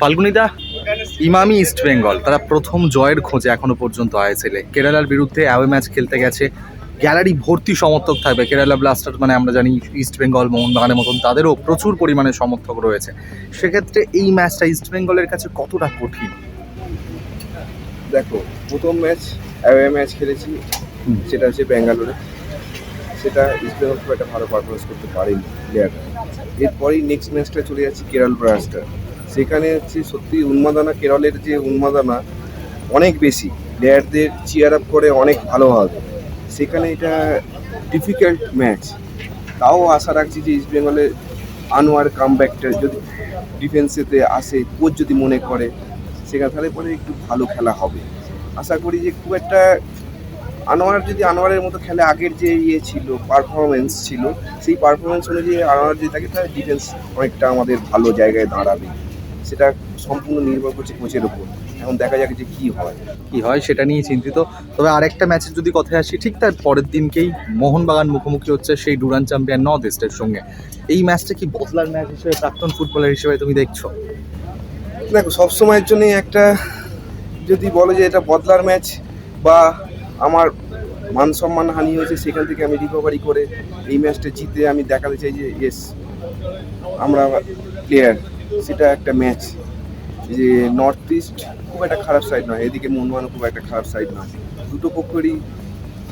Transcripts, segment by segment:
ফাল্গুনিদা Emami east Bengal তারা প্রথম জয়ের খোঁজে এখনও পর্যন্ত আইএসএলে কেরালার বিরুদ্ধে অ্যাওয়ে ম্যাচ খেলতে গেছে। গ্যালারি ভর্তি সমর্থক থাকবে। কেরালা ব্লাস্টার মানে আমরা জানি ইস্ট বেঙ্গল মোহনবাগানের মতন তাদেরও প্রচুর পরিমাণে সমর্থক রয়েছে। সেক্ষেত্রে এই ম্যাচটা ইস্ট বেঙ্গলের কাছে কতটা কঠিন? দেখো প্রথম ম্যাচ অ্যাওয়ে ম্যাচ খেলেছি সেটা হচ্ছে ব্যাঙ্গালোরে। সেটা ইস্ট বেঙ্গল খুব একটা ভালো পারফরমেন্স করতে পারেনি প্লেয়াররা এরপরেই নেক্সট ম্যাচটা চলে যাচ্ছে কেরল ব্লাস্টার সেখানে হচ্ছে সত্যি উন্মাদনা কেরলের যে উন্মাদনা অনেক বেশি। প্লেয়ারদের চিয়ার আপ করে অনেক ভালো হবে। সেখানে এটা ডিফিকাল্ট ম্যাচ তাও আশা রাখছি যে ইস্ট বেঙ্গলের আনোয়ার কামব্যাকটা যদি ডিফেন্সেতে আসে, কোচ যদি মনে করে, সেখানে তাহলে পরে একটু ভালো খেলা হবে। আশা করি যে খুব একটা আনোয়ার যদি আনোয়ারের মতো খেলে, আগের যে ইয়ে ছিল পারফরমেন্স ছিল, সেই পারফরমেন্স অনুযায়ী আনোয়ার যদি থাকে, তাহলে ডিফেন্স অনেকটা আমাদের ভালো জায়গায় দাঁড়াবে। সেটা সম্পূর্ণ নির্ভর করছে কোচের ওপর এখন দেখা যাক যে কী হয়। কি হয় সেটা নিয়ে চিন্তিত। তবে আরেকটা ম্যাচের যদি কথায় আসি ঠিক তার পরের দিনকেই মোহনবাগান মুখোমুখি হচ্ছে সেই ডুরান চ্যাম্পিয়ন নর্থ ইস্টের সঙ্গে। এই ম্যাচটা কি বদলার ম্যাচ হিসেবে প্রাক্তন ফুটবলার হিসেবে তুমি দেখছ? দেখো সবসময়ের জন্যই একটা যদি বলো যে এটা বদলার ম্যাচ বা আমার মান সম্মান হানি হয়েছে সেখান থেকে আমি রিকভারি করে এই ম্যাচটা জিতে আমি দেখাতে চাই যে ইয়েস আমরা প্লেয়ার সেটা একটা ম্যাচ যে নর্থ ইস্ট খুব একটা খারাপ সাইড নয়, এদিকে মোহনবাগানও খুব একটা খারাপ সাইড নয়। দুটো পক্ষেরই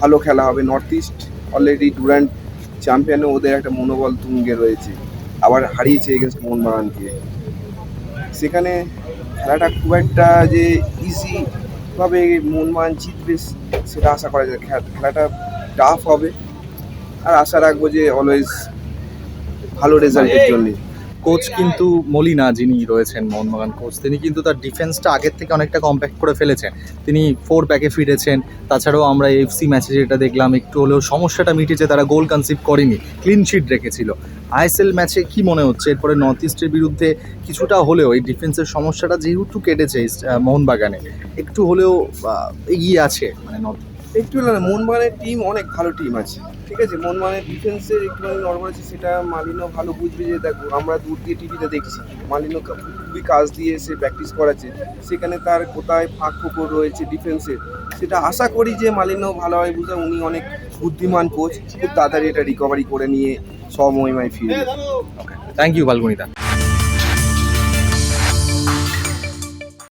ভালো খেলা হবে। নর্থ ইস্ট অলরেডি ডুরান্ট চ্যাম্পিয়নে ওদের একটা মনোবল তুঙ্গে রয়েছে। আবার হারিয়েছে এগেনস্ট মোহনবাগানকে সেখানে খেলাটা খুব একটা যে ইজিভাবে মোহনবাগান জিতবে সেটা আশা করা যায়। খেলাটা টাফ হবে। আর আশা রাখব যে অলওয়েজ ভালো রেজাল্টের জন্য। কোচ কিন্তু মলিনা যিনি রয়েছেন মোহনবাগান কোচ তিনি কিন্তু তার ডিফেন্সটা আগের থেকে অনেকটা কম্প্যাক্ট করে ফেলেছেন। তিনি ফোর প্যাকে ফিরেছেন। তাছাড়াও আমরা এফসি ম্যাচে যেটা দেখলাম একটু হলেও সমস্যাটা মিটেছে তারা গোল কনসিভ করেনি ক্লিন শিট রেখেছিল। আইএসএল ম্যাচে কি মনে হচ্ছে? এরপরে নর্থ ইস্টের বিরুদ্ধে কিছুটা হলেও এই ডিফেন্সের সমস্যাটা যেহেতু কেটেছে মোহনবাগানে একটু হলেও এগিয়ে আছে মানে নর্থ একটু না মোহনবাগানের টিম অনেক ভালো টিম আছে, ঠিক আছে? মোহনবাগানের ডিফেন্সের একটুখানি নর্মাল আছে, সেটা মালিনও ভালো বুঝবে যে, দেখো, আমরা দূর দিয়ে টিভিতে দেখছি। মালিনও খুবই কাজ দিয়ে সে প্র্যাকটিস করাচ্ছে। সেখানে তার কোথায় ফাঁক ফোকর রয়েছে ডিফেন্সের সেটা আশা করি যে, মালিনও ভালোভাবে বুঝে উনি অনেক বুদ্ধিমান কোচ খুব তাড়াতাড়ি এটা রিকভারি করে নিয়ে স্বমহিমায় ফিরে থ্যাংক ইউ ফাল্গুনিতা